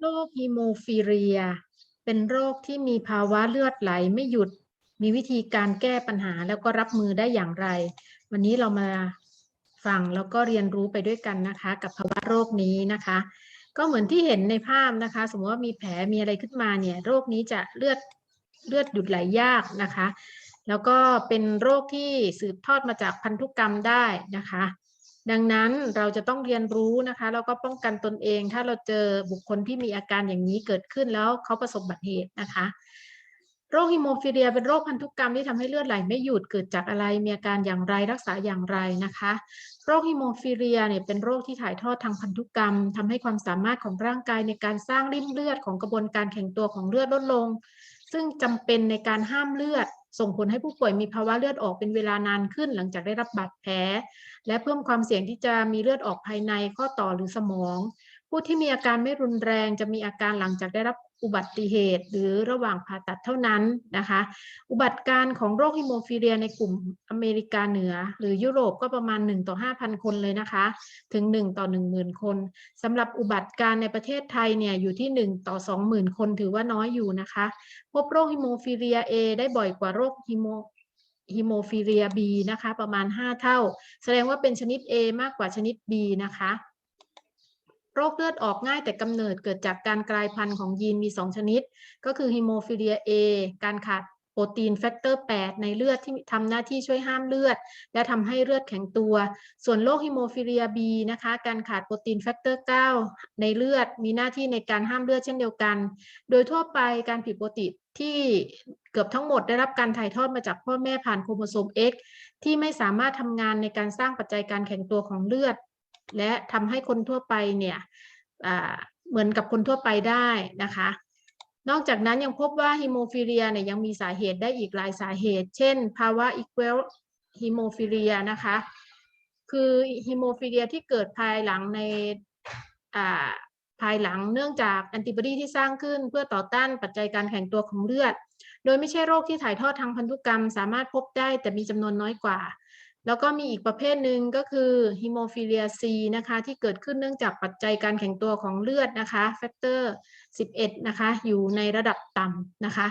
โรคฮีโมฟิเรีย เป็นโรคที่มีภาวะเลือดไหลไม่หยุด มีวิธีการแก้ปัญหาแล้วก็รับมือได้อย่างไร วันนี้เรามาฟังแล้วก็เรียนรู้ไปด้วยกันนะคะ กับภาวะโรคนี้นะคะ ก็เหมือนที่เห็นในภาพนะคะ สมมติว่ามีแผลมีอะไรขึ้นมาเนี่ย โรคนี้จะเลือดเลือดหยุดไหลยากนะคะ แล้วก็เป็นโรคที่สืบทอดมาจากพันธุกรรมได้นะคะ ดังนั้นเราจะต้องเรียนรู้นะคะแล้วก็ป้องกันตนเอง ถ้าเราเจอบุคคลที่มีอาการอย่างนี้เกิดขึ้นแล้วเขาประสบอุบัติเหตุนะคะโรคฮิโมฟิเลียเป็นโรคพันธุกรรมที่ทำให้เลือดไหลไม่หยุดเกิดจากอะไรมีอาการอย่างไรรักษาอย่างไรนะคะ โรคฮิโมฟิเลียเนี่ยเป็นโรคที่ถ่ายทอดทางพันธุกรรมทำให้ความสามารถของร่างกายในการสร้างริ่มเลือดของกระบวนการแข็งตัวของเลือดลดลง ซึ่งจำเป็นในการห้ามเลือด ส่งผลให้ผู้ป่วยมีภาวะเลือดออกเป็นเวลานานขึ้น หลังจากได้รับบาดแผล และเพิ่มความเสี่ยงที่จะมีเลือดออกภายในข้อต่อหรือสมอง ผู้ที่มีอาการไม่รุนแรงจะมีอาการหลังจากได้รับ อุบัติเหตุ หรือระหว่างผ่าตัดเท่านั้นนะคะ อุบัติการของโรคฮิโมฟิเลียในกลุ่มอเมริกาเหนือ หรือยุโรปก็ประมาณ 1 ต่อ 5,000 คนเลยนะคะ ถึง 1 ต่อ 10,000 คนสำหรับอุบัติการในประเทศไทยเนี่ยอยู่ที่ 1 ต่อ 20,000 คนถือว่าน้อยอยู่นะคะ พบโรคฮิโมฟิเลีย A ได้บ่อยกว่าโรคฮิโมฮิโมฟิเลีย B นะคะ ประมาณ 5 เท่า แสดงว่าเป็นชนิด A มากกว่าชนิด B นะคะ โรคเลือดออกง่ายแต่กำเนิดเกิดจากการกลายพันธุ์ของยีนมี 2 ชนิด ก็คือฮิโมฟิเลีย A การขาดโปรตีนแฟกเตอร์ 8 ในเลือดที่ทำหน้าที่ช่วยห้ามเลือด และทำให้เลือดแข็งตัว ส่วนโรคฮิโมฟิเลีย B นะคะ การขาดโปรตีนแฟกเตอร์ 9 ในเลือดมีหน้าที่ในการห้ามเลือดเช่นเดียวกัน โดยทั่วไปการผิดปกติที่เกือบทั้งหมดได้รับการถ่ายทอดมาจากพ่อแม่ผ่านโครโมโซม X ที่ไม่สามารถทำงานในการสร้างปัจจัยการแข็งตัวของเลือด และทำให้คนทั่วไปเนี่ยเหมือนกับคนทั่วไปได้นะคะ นอกจากนั้นยังพบว่าฮิโมฟิเลียเนี่ยยังมีสาเหตุได้อีกหลายสาเหตุ เช่น ภาวะอีควลฮิโมฟิเลียนะคะ คือฮิโมฟิเลียที่เกิดภายหลังในภายหลังเนื่องจากแอนติบอดีที่สร้างขึ้นเพื่อต่อต้านปัจจัยการแข็งตัวของเลือด โดยไม่ใช่โรคที่ถ่ายทอดทางพันธุกรรม สามารถพบได้แต่มีจำนวนน้อยกว่า แล้วก็มีอีกประเภทหนึ่งก็คือฮิโมฟิเลีย C นะคะที่เกิดขึ้นเนื่องจากปัจจัยการแข็งตัวของเลือดนะคะแฟกเตอร์11นะคะอยู่ในระดับต่ำนะคะ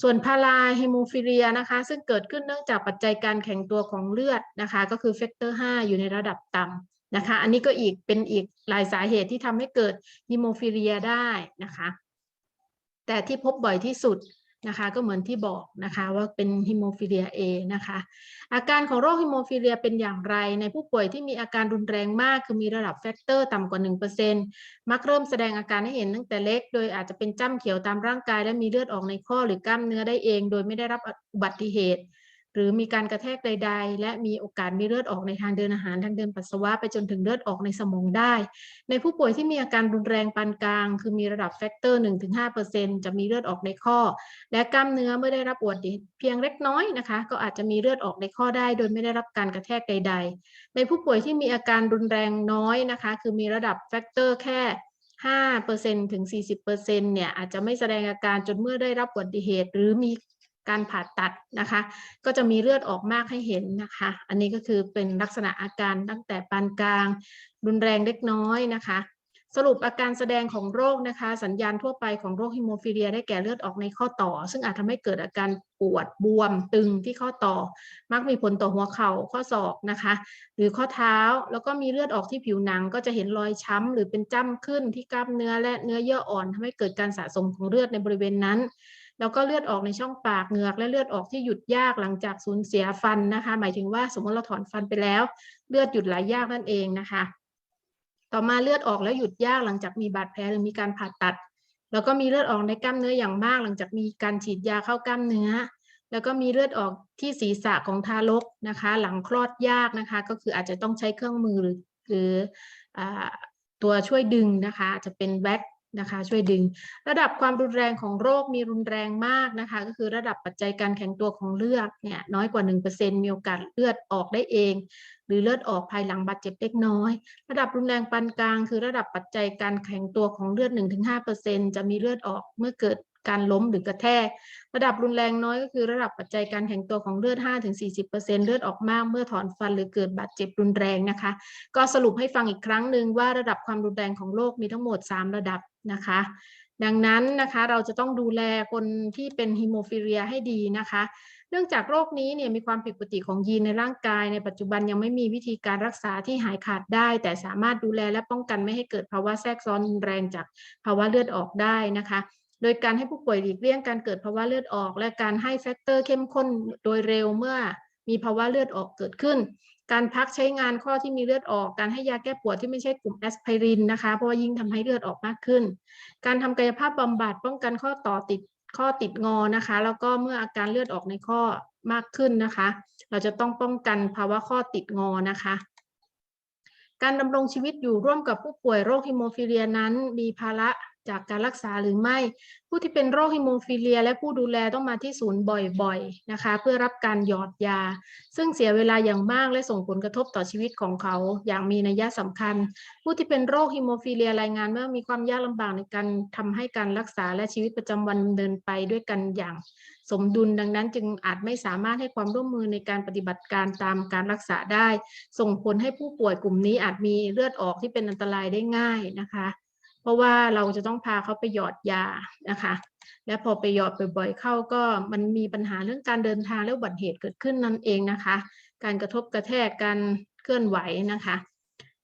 ส่วนพาราฮิโมฟิเลียนะคะซึ่งเกิดขึ้นเนื่องจากปัจจัยการแข็งตัวของเลือดนะคะก็คือแฟกเตอร์5อยู่ในระดับต่ำนะคะ อันนี้ก็อีกเป็นอีกหลายสาเหตุที่ทำให้เกิดฮิโมฟิเลียได้นะคะ แต่ที่พบบ่อยที่สุด นะคะก็เหมือนที่บอกนะคะว่าเป็นฮิโมฟิเลีย A นะคะอาการของโรคฮิโมฟิเลียเป็นอย่างไร ในผู้ป่วยที่มีอาการรุนแรงมาก คือมีระดับแฟกเตอร์ต่ำกว่า 1%มักเริ่มแสดงอาการให้เห็นตั้งแต่เล็ก โดยอาจจะเป็นจ้ำเขียวตามร่างกาย และมีเลือดออกในข้อหรือกล้ามเนื้อได้เอง โดยไม่ได้รับอุบัติเหตุ หรือมีการกระแทกใด ๆ และมีโอกาสมีเลือดออกในทางเดินอาหารทางเดินปัสสาวะไปจนถึงเลือดออกในสมองได้ ในผู้ป่วยที่มีอาการรุนแรงปานกลาง คือมีระดับแฟกเตอร์1-5%จะมีเลือดออกในข้อ และกล้ามเนื้อเมื่อได้รับอุบัติเหตุเพียงเล็กน้อยนะคะ ก็อาจจะมีเลือดออกในข้อได้ โดยไม่ได้รับการกระแทกใด ๆ ในผู้ป่วยที่มีอาการรุนแรงน้อยนะคะ คือมีระดับแฟกเตอร์แค่5%ถึง 40%เนี่ยอาจจะไม่แสดงอาการจนเมื่อได้รับอุบัติเหตุ หรือมี การผ่าตัดนะคะ ก็จะมีเลือดออกมากให้เห็นนะคะ อันนี้ก็คือเป็นลักษณะอาการตั้งแต่ปานกลาง รุนแรงเล็กน้อยนะคะ สรุปอาการแสดงของโรคนะคะ สัญญาณทั่วไปของโรคฮิโมฟิเลียได้แก่เลือดออกในข้อต่อ ซึ่งอาจทำให้เกิดอาการปวดบวมตึงที่ข้อต่อ มักมีผลต่อหัวเข่าข้อศอกนะคะ หรือข้อเท้าแล้วก็มีเลือดออกที่ผิวหนัง ก็จะเห็นรอยช้ำหรือเป็นจ้ำขึ้นที่กล้ามเนื้อและเนื้อเยื่ออ่อนทำให้เกิดการสะสมของเลือดในบริเวณนั้น แล้วก็เลือดออกในช่องปากเหงือก และเลือดออกที่หยุดยากหลังจากสูญเสียฟันนะคะ หมายถึงว่าสมมติเราถอนฟันไปแล้ว เลือดหยุดไหลยากนั่นเองนะคะ ต่อมาเลือดออกแล้วหยุดยากหลังจากมีบาดแผลหรือมีการผ่าตัด แล้วก็มีเลือดออกในกล้ามเนื้ออย่างมาก หลังจากมีการฉีดยาเข้ากล้ามเนื้อ แล้วก็มีเลือดออกที่ศีรษะของทารกนะคะ หลังคลอดยากนะคะ ก็คืออาจจะต้องใช้เครื่องมือหรือหรืออตัวช่วยดึงนะคะจจะเป็นแว็ก นะคะช่วยดึง ระดับความรุนแรงของโรคมีรุนแรงมากนะคะ ก็คือระดับปัจจัยการแข็งตัวของเลือดเนี่ยน้อยกว่า 1%มีโอกาสเลือดออกได้เอง หรือเลือดออกภายหลังบาดเจ็บเล็กน้อย ระดับรุนแรงปานกลาง คือระดับปัจจัยการแข็งตัวของเลือด 1-5%จะมีเลือดออกเมื่อเกิด การล้มหรือกระแทก ระดับรุนแรงน้อยก็คือระดับปัจจัยการแข็งตัวของเลือด 5-40%เลือดออกมากเมื่อถอนฟันหรือเกิดบาดเจ็บรุนแรงนะคะ ก็สรุปให้ฟังอีกครั้งหนึ่งว่าระดับความรุนแรงของโรคมีทั้งหมด 3 ระดับนะคะดังนั้นนะคะเราจะต้องดูแลคนที่เป็นฮิโมฟิเลียให้ดีนะคะ เนื่องจากโรคนี้เนี่ยมีความผิดปกติของยีนในร่างกาย ในปัจจุบันยังไม่มีวิธีการรักษาที่หายขาดได้ แต่สามารถดูแลและป้องกันไม่ให้เกิดภาวะแทรกซ้อนรุนแรงจากภาวะเลือดออกได้นะคะ โดยการให้ผู้ป่วยหลีกเลี่ยงการเกิดภาวะเลือดออก และการให้แฟกเตอร์เข้มข้นโดยเร็วเมื่อมีภาวะเลือดออกเกิดขึ้น การพักใช้งานข้อที่มีเลือดออก การให้ยาแก้ปวดที่ไม่ใช่กลุ่มแอสไพรินนะคะ เพราะว่ายิ่งทำให้เลือดออกมากขึ้น การทำกายภาพบำบัดป้องกันข้อต่อติดข้อติดงอนะคะ แล้วก็เมื่ออาการเลือดออกในข้อมากขึ้นนะคะ เราจะต้องป้องกันภาวะข้อติดงอนะคะการดำรงชีวิตอยู่ร่วมกับผู้ป่วยโรคฮิโมฟิเลียนั้น มีภาระ จากการรักษาหรือไม่ ผู้ที่เป็นโรคฮิโมฟิเลีย และผู้ดูแลต้องมาที่ศูนย์บ่อยๆนะคะ เพื่อรับการหยอดยา ซึ่งเสียเวลาอย่างมากและส่งผลกระทบต่อชีวิตของเขา อย่างมีนัยสำคัญ ผู้ที่เป็นโรคฮิโมฟิเลียรายงานว่ามีความยากลำบากในการทำให้การรักษาและชีวิตประจำวันเดินไปด้วยกันอย่างสมดุลดังนั้นจึงอาจไม่สามารถให้ความร่วมมือในการปฏิบัติการตามการรักษาได้ ส่งผลให้ผู้ป่วยกลุ่มนี้อาจมีเลือดออกที่เป็นอันตรายได้ง่ายนะคะ เพราะว่าเราจะต้องพาเขาไปหยอดยานะคะ และพอไปหยอดบ่อยๆเข้าก็มันมีปัญหาเรื่องการเดินทางและอุบัติเหตุเกิดขึ้นนั่นเองนะคะ การกระทบกระแทกการเคลื่อนไหวนะคะ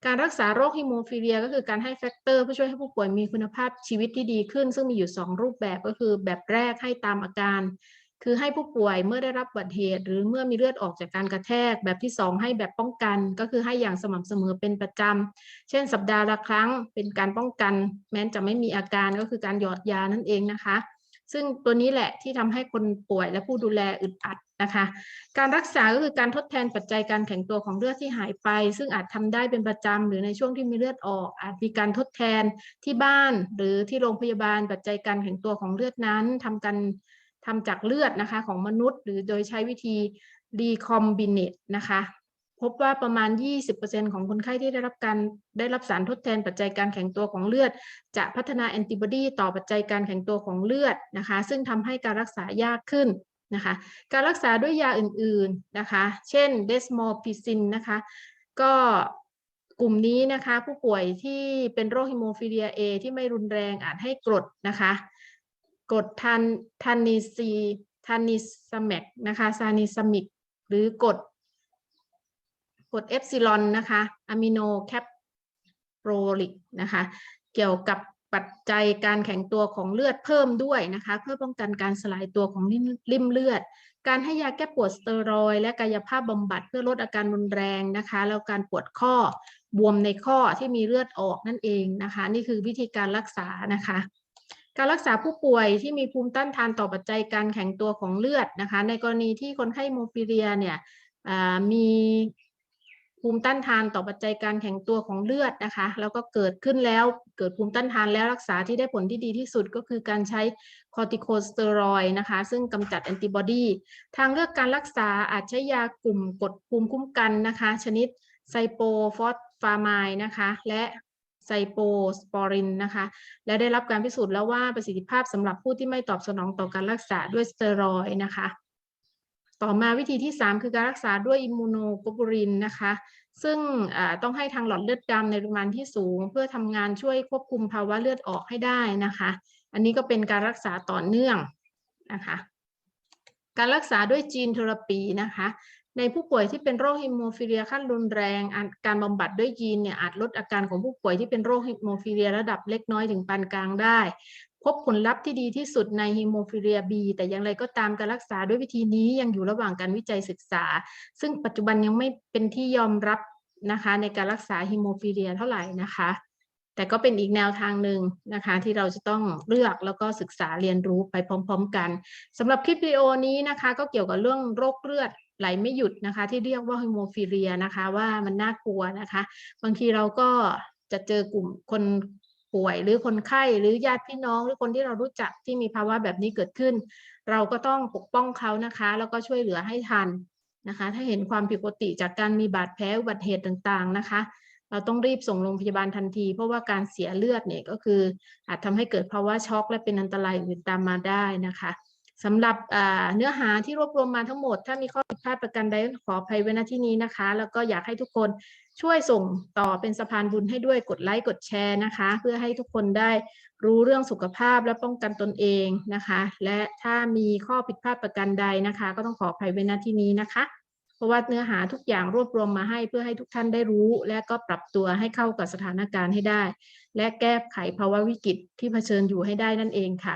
การรักษาโรคฮิโมฟิเลีย ก็คือการให้แฟกเตอร์เพื่อช่วยให้ผู้ป่วยมีคุณภาพชีวิตที่ดีขึ้น ซึ่งมีอยู่ 2 รูปแบบก็คือแบบแรกให้ตามอาการ คือให้ผู้ป่วยเมื่อได้รับอุบัติเหตุ หรือเมื่อมีเลือดออกจากการกระแทก แบบที่ 2 ให้แบบป้องกัน ก็คือให้อย่างสม่ำเสมอเป็นประจำเช่น สัปดาห์ละครั้งเป็นการป้องกัน แม้จะไม่มีอาการก็คือการหยอดยานั่นเองนะคะ ซึ่งตัวนี้แหละที่ทำให้คนป่วยและผู้ดูแลอึดอัดนะคะ การรักษาก็คือการทดแทนปัจจัยการแข็งตัวของเลือดที่หายไป ซึ่งอาจทำได้เป็นประจำหรือในช่วงที่มีเลือดออก อาจมีการทดแทนที่บ้าน หรือที่โรงพยาบาลปัจจัยการแข็งตัวของเลือดนั้นทำกัน ทำจากเลือดนะคะของมนุษย์ หรือโดยใช้วิธี recombinate นะคะพบว่าประมาณ 20%ของคนไข้ที่ได้รับการได้รับสารทดแทนปัจจัยการแข็งตัวของเลือด จะพัฒนาแอนติบอดีต่อปัจจัยการแข็งตัวของเลือดนะคะ ซึ่งทำให้การรักษายากขึ้นนะคะ การรักษาด้วยยาอื่นๆนะคะ เช่นเดสโมพิซินนะคะ ก็กลุ่มนี้นะคะผู้ป่วยที่เป็นโรคฮิโมฟิเลีย A ที่ไม่รุนแรงอาจให้กรดนะคะ กดทันทันนิซีทันนิสแมกนะคะซานิสมิก หรือกดกรดเอฟซิลอนนะคะอะมิโนแคปโปรลิกนะคะ เกี่ยวกับปัจจัยการแข็งตัวของเลือดเพิ่มด้วยนะคะ เพื่อป้องกันการสลายตัวของริ่มเลือด การให้ยาแก้ปวดสเตียรอยด์และกายภาพบำบัดเพื่อลดอาการรุนแรงนะคะ แล้วการปวดข้อบวมในข้อที่มีเลือดออกนั่นเองนะคะ นี่คือวิธีการรักษานะคะ การรักษาผู้ป่วยที่มีภูมิต้านทานต่อปัจจัยการแข็งตัวของเลือดนะคะ ในกรณีที่คนไข้โมฟิเลียเนี่ยมีภูมิต้านทานต่อปัจจัยการแข็งตัวของเลือดนะคะ แล้วก็เกิดขึ้นแล้วเกิดภูมิต้านทานแล้วรักษาที่ได้ผลที่ดีที่สุดก็คือการใช้คอร์ติโคสเตียรอยนะคะ ซึ่งกำจัดแอนติบอดีทางเลือกการรักษาอาจใช้ยากลุ่มกดภูมิคุ้มกันนะคะ ชนิดไซโปฟอสฟามายนะคะ และ ไซโปสปอรินนะคะ และได้รับการพิสูจน์แล้วว่าประสิทธิภาพสำหรับผู้ที่ไม่ตอบสนองต่อการรักษาด้วยสเตียรอยนะคะ ต่อมาวิธีที่ 3 คือการรักษาด้วยอิมมูโนโกลูรินนะคะ ซึ่งต้องให้ทางหลอดเลือดดำในปริมาณที่สูง เพื่อทำงานช่วยควบคุมภาวะเลือดออกให้ได้นะคะ อันนี้ก็เป็นการรักษาต่อเนื่องนะคะการรักษาด้วยจีนเทอราปีนะคะ ในผู้ป่วยที่เป็นโรคฮิโมฟิเลียขั้นรุนแรงการบำบัดด้วยยีนเนี่ยอาจลดอาการของผู้ป่วยที่เป็นโรคฮิโมฟิเลียระดับเล็กน้อยถึงปานกลางได้ พบผลลัพธ์ที่ดีที่สุดในฮิโมฟิเลีย B แต่อย่างไรก็ตามการรักษาด้วยวิธีนี้ยังอยู่ระหว่างการวิจัยศึกษา ซึ่งปัจจุบันยังไม่เป็นที่ยอมรับนะคะในการรักษาฮิโมฟิเลียเท่าไหร่นะคะ แต่ก็เป็นอีกแนวทางหนึ่งนะคะ ที่เราจะต้องเลือกแล้วก็ศึกษาเรียนรู้ไปพร้อม ๆ กันสำหรับคลิปวิดีโอนี้นะคะ ก็เกี่ยวกับเรื่องโรคเลือด ไหลไม่หยุดนะคะ ที่เรียกว่าฮิโมฟิเลียนะคะว่ามันน่ากลัวนะคะ บางทีเราก็จะเจอกลุ่มคนป่วยหรือคนไข้หรือญาติพี่น้องหรือคนที่เรารู้จักที่มีภาวะแบบนี้เกิดขึ้น เราก็ต้องปกป้องเขานะคะ แล้วก็ช่วยเหลือให้ทันนะคะ ถ้าเห็นความผิดปกติจากการมีบาดแผลอุบัติเหตุต่างๆนะคะ เราต้องรีบส่งโรงพยาบาลทันที เพราะว่าการเสียเลือดเนี่ยก็คืออาจทำให้เกิดภาวะช็อกและเป็นอันตรายอื่นตามมาได้นะคะ สำหรับเนื้อหาที่รวบรวมมาทั้งหมด ถ้ามีข้อผิดพลาดประการใดขออภัยไว้ณที่นี้นะคะ แล้วก็อยากให้ทุกคนช่วยส่งต่อเป็นสะพานบุญให้ด้วยกดไลค์กดแชร์นะคะ เพื่อให้ทุกคนได้รู้เรื่องสุขภาพและป้องกันตนเองนะคะ และถ้ามีข้อผิดพลาดประการใดนะคะ ก็ต้องขออภัยไว้ณที่นี้นะคะ เพราะว่าเนื้อหาทุกอย่างรวบรวมมาให้เพื่อให้ทุกท่านได้รู้ และก็ปรับตัวให้เข้ากับสถานการณ์ให้ได้ และแก้ไขภาวะวิกฤตที่เผชิญอยู่ให้ได้นั่นเองค่ะ